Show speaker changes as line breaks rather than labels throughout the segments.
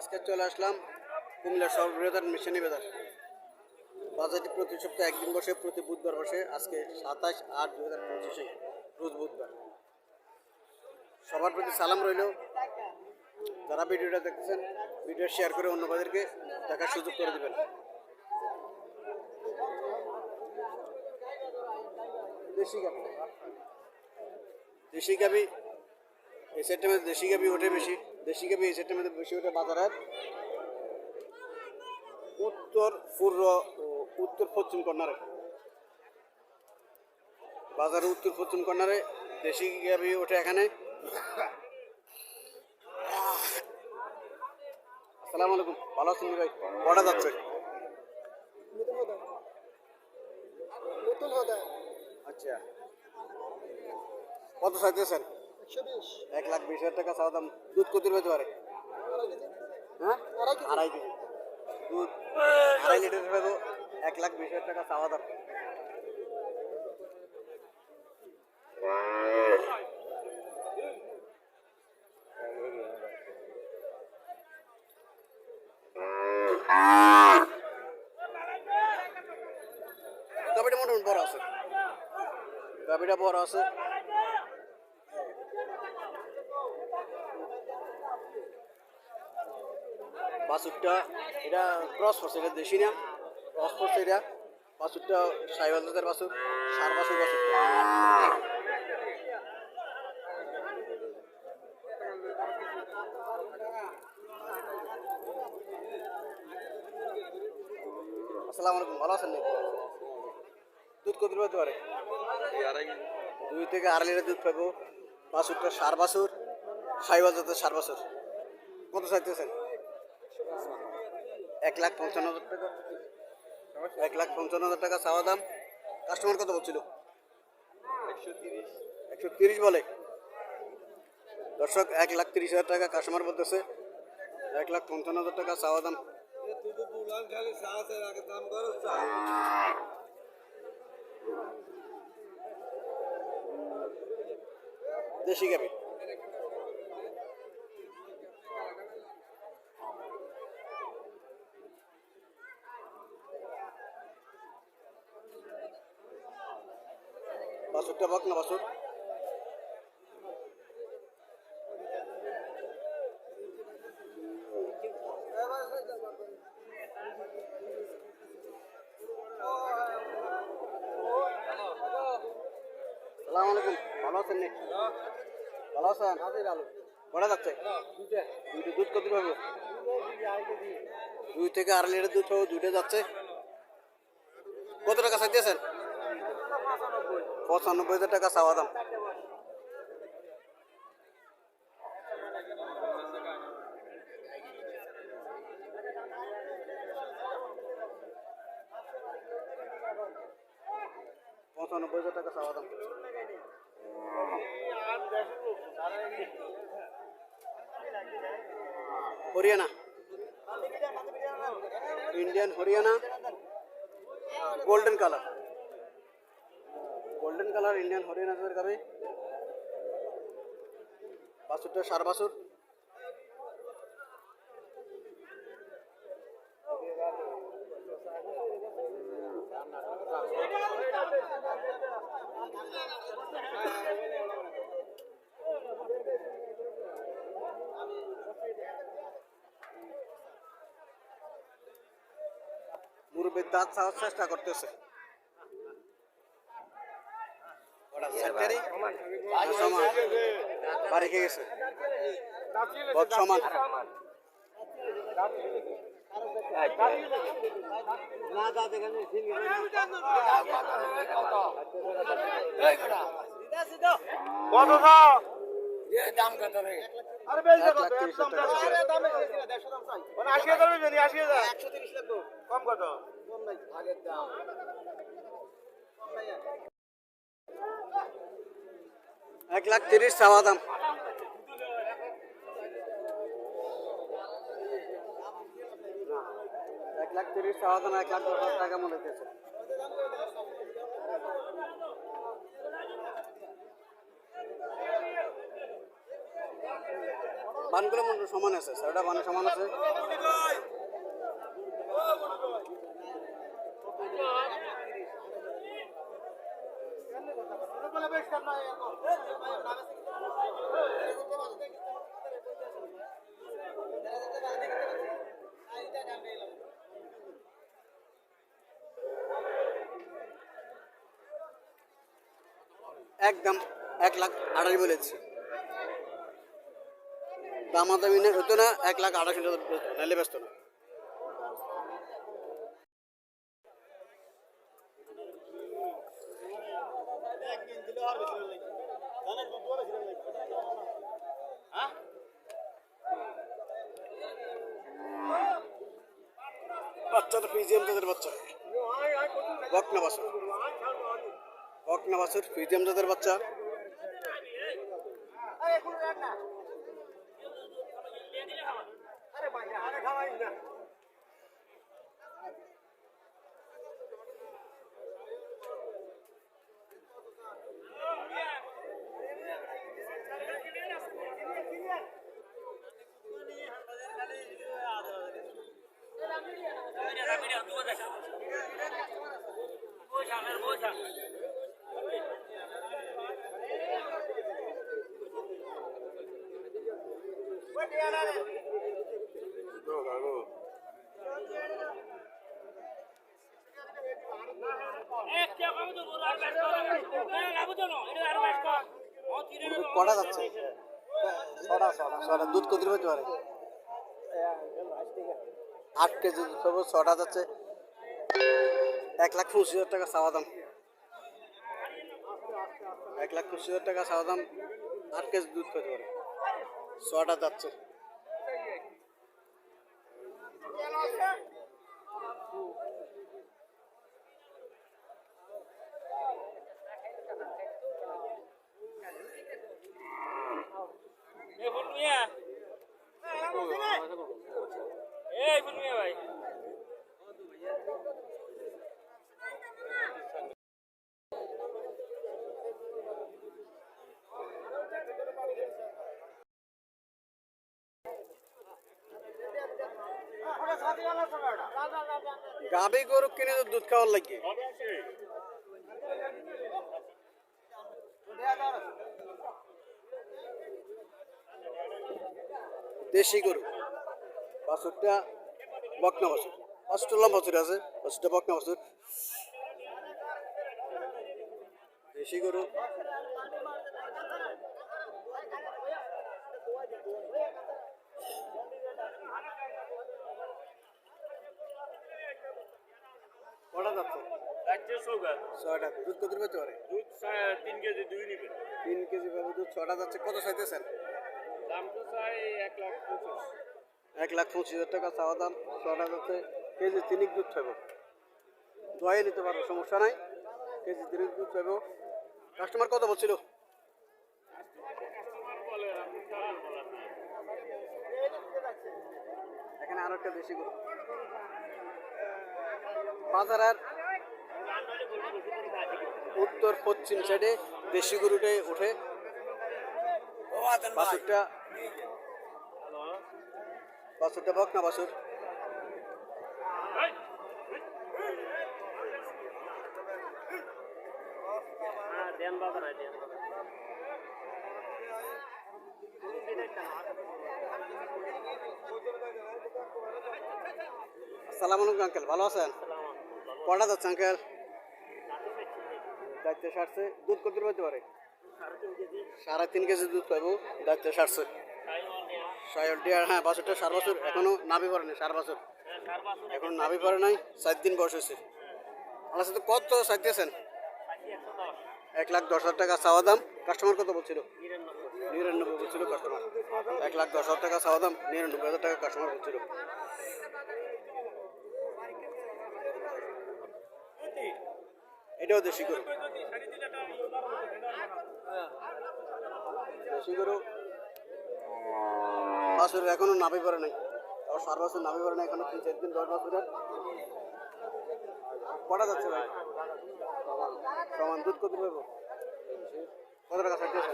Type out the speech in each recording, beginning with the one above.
আজকে চলে আসলাম কুমিল্লার সর্ববৃহৎ মিশনি বাজার। বাজারটি প্রতি সপ্তাহে একদিন বসে, প্রতি বুধবার বসে। আজকে সাতাশ আট দু হাজার পঁচিশে, রোজ বুধবার। সবার প্রতি সালাম রইল। যারা ভিডিওটা দেখতেছেন, ভিডিও শেয়ার করে অন্য বাজারকে দেখার সুযোগ করে দেবেন। দেশি গাভি। দেশি গাভি, এই সেটের দেশি গাভি ওঠে বেশি। দেশি সেটের মধ্যে বেশি ওঠে বাজারের উত্তর, পূর্ব উত্তর, পশ্চিম কর্নারে। বাজারের উত্তর, পশ্চিম কর্নারে। দেশি গাভি ওঠে এখানে। আসসালামু আলাইকুম। ভালো আছেন ভাই কটা যাচ্ছে। আচ্ছা। কত চাইতেছেন এক লাখ বিশ হাজার টাকা চাওয়া দাম দুধ কত পেতে পারে। হ্যাঁ?
আড়াই কেজি।
দুধ আড়াই লিটার পেবো এক লাখ বিশ হাজার টাকা চাওয়া দাম। গাবিটা মোটামুটি বড় আছে। গাবিটা বড় আছে। বাছুরটা এটা ক্রস করছে এটা দেশি না ক্রস করছে এটা। বাছুরটা সাইবাল জাতের বাছুর সার বাছুর বাছুরটা আসসালামু আলাইকুম, ভালো আছেন দুধ কত পেতে পারে দুই থেকে আড়াই লিটার দুধ পাবো। বাছুরটা সার বাছুর সাইবাল জাতের সার বাছুর কত চাইতেছেন? এক লাখ পঞ্চান্ন হাজার টাকা। এক লাখ পঞ্চান্ন হাজার টাকা চাওয়া দাম। কাস্টমার কত বলছিল? একশো তিরিশ। বলে। দর্শক, এক লাখ তিরিশ হাজার টাকা কাস্টমার বলতেছে। এক লাখ পঞ্চান্ন হাজার টাকা চাওয়া দাম। দেশি গাবি বাছুরটা বক না বাছুর? সালাম আলাইকুম। ভালো আছেন ভালো আছেন? ভালো যাচ্ছে? দুধ কত পাবো দুই থেকে আড়াই লিটার দুধ দুইটা যাচ্ছে। কত টাকা চাইতেছেন? পঁচানব্বই হাজার টাকা চাওয়া দাম। পঁচানব্বই হাজার টাকা চাওয়া দাম। Haryana. Indian Haryana. Golden colour. Golden colour Indian Haryana জাতের গাবি বাছুরটা সার বাছুর মুরব্বীর দাঁত চেষ্টা করতেছে ওটা সেক্টরি সমান বাড়ি খেয়ে গেছে।
কম
এক লাখ তিরিশ চাওয়া দাম। এক লাখ তিরিশ চাওয়া দাম এক লাখ দশ টাকা মনে হতেছে বানগুলো মন্ডল সমান আছে ছয়টা বানে সমান আছে। একদম এক লাখ আড়াই বলেছি। দামাদামি না, হতো না, এক লাখ আড়াইশো টাকা নাইলে ব্যস্ত না। বাচ্চাটা ফিজিয়াম তাদের বাচ্চা। বকনা বাসুর বকনা বাসুর ফিজিয়াম তাদের বাচ্চা। কটা যাচ্ছে? দুধ কত পেতে পারে আট কেজি দুধ ছটা যাচ্ছে। এক লাখ পঁচিশ হাজার টাকা চাওয়া দাম। এক লাখ পঁচিশ হাজার টাকা চাওয়া দাম। আট কেজি দুধ পেতে পারে ছটা যাচ্ছে
ভাই
গাভী গরু কিনে তো দুধ খাওয়ার লাগে। দেশি গরু। বাছুরটা বকনা বাছুর। পাঁচটা বছর আছে পাঁচটা বকনা বাছুর। দেশি গরু। যাচ্ছে ছয়টা। দুধ কত পেতে পারে
তিন কেজি দুই নিবে।
তিন কেজি পাবে দুধ। ছটা যাচ্ছে। কত চাইতেছেন?
দাম তো চাই এক লাখ পঁচিশ।
এক লাখ পঁচিশ হাজার টাকা চাওয়া দাম। ছটা যাচ্ছে। কেজি তিনিক দুধ খাব ধোয়াই নিতে পারব সমস্যা নাই। কেজি তিনিক দুধ খাব কাস্টমার কত বলছিল? এখানে আরও একটা বেশি গরু। বাজারের উত্তর পশ্চিম সাইডে দেশি গরুটাই ওঠে। বাছুরটা বাছুরটা বক না বাছুর
দেন
আসসালামু আলাইকুম আঙ্কেল। ভালো আছেন? কটা যাচ্ছে আঙ্কেল দায়িত্বে সারছে, দুধ কত পেতে পারে? সাড়ে তিন কেজি দুধ পাবো দায়িত্বে সারছে। সায়ল ডিয়ার হ্যাঁ বছরটা সার বছর এখনও নাভি পড়ে নাই সার বছর এখন নাভি পড়ে নাই, সাত দিন বয়স হয়েছে। আমার সাথে কত চাইতেছেন এক লাখ দশ হাজার টাকা চাওয়া দাম কাস্টমার কত বলছিল? নিরানব্বই বলছিল কাস্টমার এক লাখ দশ হাজার টাকা চাওয়া দাম, নিরানব্বই হাজার টাকা কাস্টমার বলছিল। এটাও দেশি গরু। দেশি গরু। বাছুর এখনও নাভি পড়ে নাই। আর সার বছর নাভি পড়ে নাই, এখনও তিন, চার দিন, দশ বছরের কটা যাচ্ছে ভাই? সমান দুধ কত পাবো? কত টাকা চাইতেছে?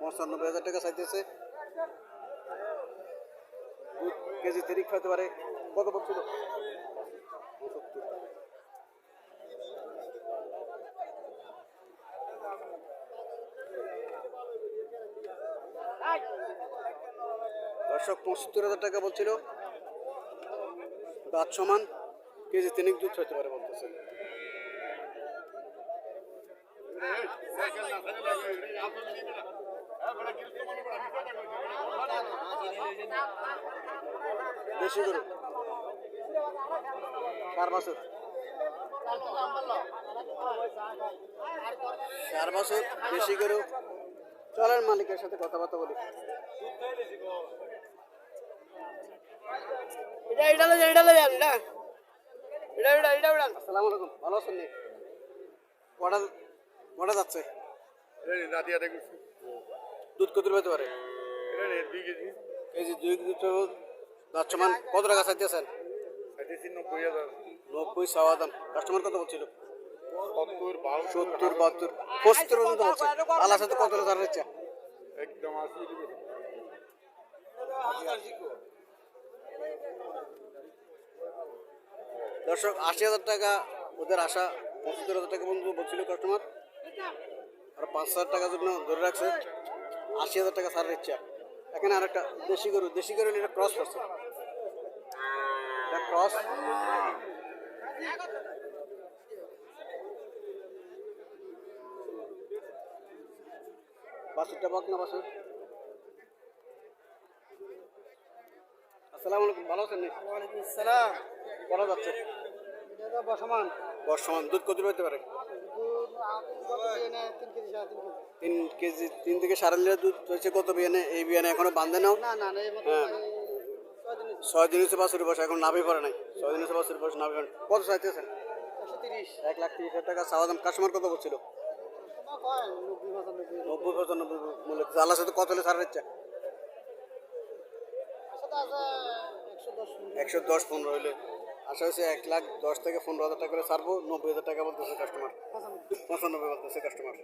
পঁচানব্বই হাজার টাকা চাইতেছে। দুধ কেজি তিরিক হতে পারে। কত বলছিল দর্শক পঁচাত্তর হাজার টাকা বলছিল। দাঁত সমান, কেজি তিনিক দুধ হতে পারে বলতেছে। চার বছর। বেশি করে চলেন মালিকের সাথে কথাবার্তা বলি।
এটা এটা লে এটা এটা এটা এটা এটা এটা
আসসালামু আলাইকুম ভালো আছেন নি কটা কটা যাচ্ছে
নাদিয়াটা করছি
দুধ কত পেতে পারে
এটা দুই কেজি
কেজি দুই দুধ দাঁত সমান কত টাকা চাইতেছেন
নব্বই হাজার
নব্বই সাওয়া দাম কাস্টমার কত বলছিল
সত্তর
বাহাত্তর পঁচাত্তর পর্যন্ত বলছে আল্লাহ সাথে কত টাকা ইচ্ছা
একদম
দর্শক আশি হাজার টাকা ওদের আশা পঁচাত্তর হাজার টাকা পর্যন্ত বলছিল কাস্টমার আর পাঁচ হাজার টাকা জন্য ধরে রাখছে। আশি হাজার টাকা সারের ইচ্ছা। এখানে আর একটা দেশি গরু। দেশি গরু এটা ক্রস করছে। এটা ক্রস বাসুরটা পাক না বাসুর? আসসালামু আলাইকুম। ভালো আছেন
ওয়ালাইকুম আসসালাম।
করা যাচ্ছে। বর্ষমান দুধ কত পেতে পারে?
তিন কেজি তিন
থেকে সাড়ে লিটার দুধ হয়েছে কত বিয়ানে এই বিয়ানে এখনও বান্ধে নাও। হ্যাঁ।
ছয় দিন
হচ্ছে বাছুরি বসে এখন নাভি পড়ে নাই। ছয় দিন হচ্ছে বাছুরি বসে নাভি পড়ে কত চাইতেছেন এক লাখ তিরিশ হাজার টাকা। চাওয়া দাম কাস্টমার কত বলছিল?
নব্বই পঁচানব্বই।
নব্বই মূল্য। আল্লাহ সাথে কত হলে ছাড়ার ইচ্ছা
একশো দশ
একশো দশ পনেরো হইলে। আশা হচ্ছে এক লাখ দশ থেকে পনেরো হাজার টাকা করে ছাড়বো, নব্বই হাজার টাকা বলতেছে কাস্টমার পঁচানব্বই বলতেছে কাস্টমার